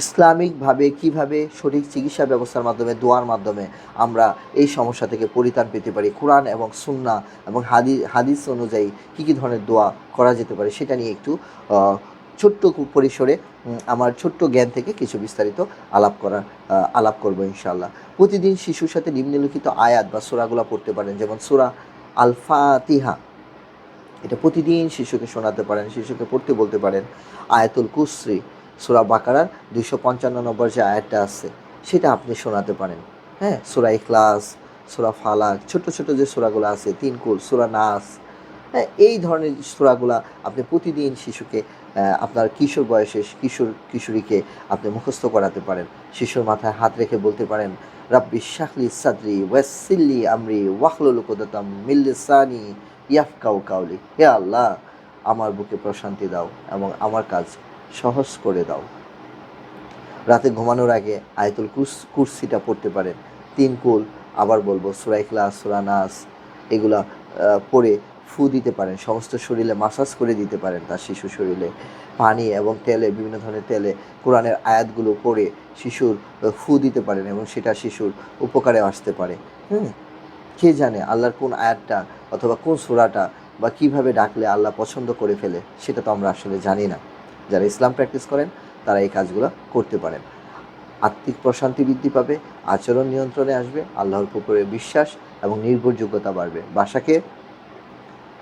ইসলামিকভাবে কীভাবে সঠিক চিকিৎসা ব্যবস্থার মাধ্যমে, দোয়ার মাধ্যমে আমরা এই সমস্যা থেকে পরিত্রাণ পেতে পারি? কোরআন এবং সুন্না এবং হাদি, হাদিস অনুযায়ী কী কী ধরনের দোয়া করা যেতে পারে সেটা নিয়ে একটু ছোট্ট পরিসরে আমার ছোট্ট জ্ঞান থেকে কিছু বিস্তারিত আলাপ করার আলাপ করব ইনশাল্লাহ প্রতিদিন শিশুর সাথে নিম্নলিখিত আয়াত বা সুরাগুলো পড়তে পারেন, যেমন সুরা আল ফাতিহা এটা প্রতিদিন শিশুকে শোনাতে পারেন, শিশুকে পড়তে বলতে পারেন। আয়াতুল কুসরি সুরা বাকারার দুইশো পঞ্চান্ন নম্বর যে আয়াতটা আছে, সেটা আপনি শোনাতে পারেন। হ্যাঁ সুরা ইখলাস, সুরা ফালাক, ছোট ছোট যে সুরাগুলো আছে, তিনকুল, সুরা নাস হ্যাঁ এই ধরনের সুরাগুলা আপনি প্রতিদিন শিশুকে আপনার কিশোর বয়সে কিশোর, কিশোরীকে আপনি মুখস্থ করাতে পারেন। শিশুর মাথায় হাত রেখে বলতে পারেন, রাব্বি শাহলি সাদরি ওয়াসিল্লি আমরি ওয়াহলুল কুদাতাম মিল্লিসানি ইয়াফকাউ কাউলি হে আল্লাহ, আমার বুকে প্রশান্তি দাও এবং আমার কাজ সহজ করে দাও। রাতে ঘুমানোর আগে আয়তুল কুস, কুরসিটা পড়তে পারেন। তিন কুল, আবার বলব সুরাই ক্লাস সুরা নাস, এগুলা পড়ে ফু দিতে পারেন। সমস্ত শরীরে মাসাজ করে দিতে পারেন তার শিশু শরীরে। পানি এবং তেলে, বিভিন্ন ধরনের তেলে কোরআনের আয়াতগুলো পড়ে শিশুর ফু দিতে পারেন এবং সেটা শিশুর উপকারে আসতে পারে। হুম? কে জানে আল্লাহর কোন আয়াতটা অথবা কোন সূরাটা বা কীভাবে ডাকলে আল্লাহ পছন্দ করে ফেলে, সেটা তো আমরা আসলে জানি না। যারা ইসলাম প্র্যাকটিস করেন, তারা এই কাজগুলো করতে পারেন। আত্মিক প্রশান্তি বৃদ্ধি পাবে, আচরণ নিয়ন্ত্রণে আসবে, আল্লাহর উপরে বিশ্বাস এবং নির্ভরযোগ্যতা বাড়বে। বাসাকে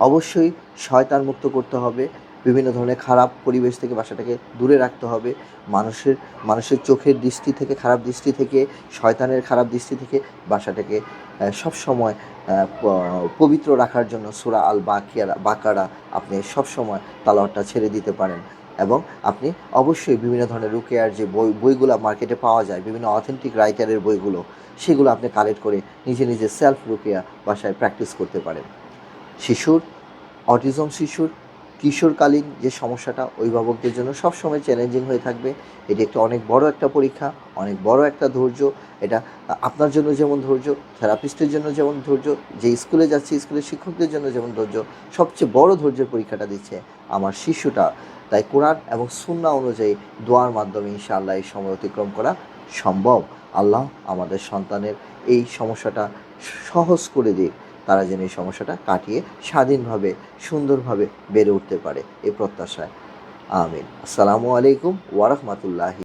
অবশ্যই শয়তান মুক্ত করতে হবে, বিভিন্ন ধরনের খারাপ পরিবেশ থেকে বাসাটাকে দূরে রাখতে হবে, মানুষের মানুষের চোখের দৃষ্টি থেকে, খারাপ দৃষ্টি থেকে, শয়তানের খারাপ দৃষ্টি থেকে বাসাটাকে সব সময় পবিত্র রাখার জন্য সুরা আল বাকিয়ারা বাকারা আপনি সব সময় তালাওয়াতটা ছেড়ে দিতে পারেন। এবং আপনি অবশ্যই বিভিন্ন ধরনের রুকেয়ার যে বই, বইগুলো মার্কেটে পাওয়া যায়, বিভিন্ন অথেন্টিক রাইটারের বইগুলো, সেগুলো আপনি কালেক্ট করে নিজে নিজে সেলফ রুকেয়া বাসায় প্র্যাকটিস করতে পারেন। শিশুর অটিজম শিশুর কিশোরকালীন যে সমস্যাটা অভিভাবকদের জন্য সবসময় চ্যালেঞ্জিং হয়ে থাকবে। এটি একটা অনেক বড় একটা পরীক্ষা, অনেক বড় একটা ধৈর্য। এটা আপনার জন্য যেমন ধৈর্য থেরাপিস্টের জন্য যেমন ধৈর্য, যে স্কুলে যাচ্ছে স্কুলের শিক্ষকদের জন্য যেমন ধৈর্য, সবচেয়ে বড় ধৈর্যের পরীক্ষাটা দিচ্ছে আমার শিশুটা। তাই কোরআন এবং সুন্না অনুযায়ী দোয়ার মাধ্যমে ইনশাআল্লাহ এই সময় অতিক্রম করা সম্ভব। আল্লাহ আমাদের সন্তানের এই সমস্যাটা সহজ করে দিক। তারা যেন এই সমস্যাটা কাটিয়ে স্বাধীনভাবে, সুন্দরভাবে বেড়ে উঠতে পারে এ প্রত্যাশায়। আমিন। আসসালামু আলাইকুম ওয়ারহমতুল্লাহি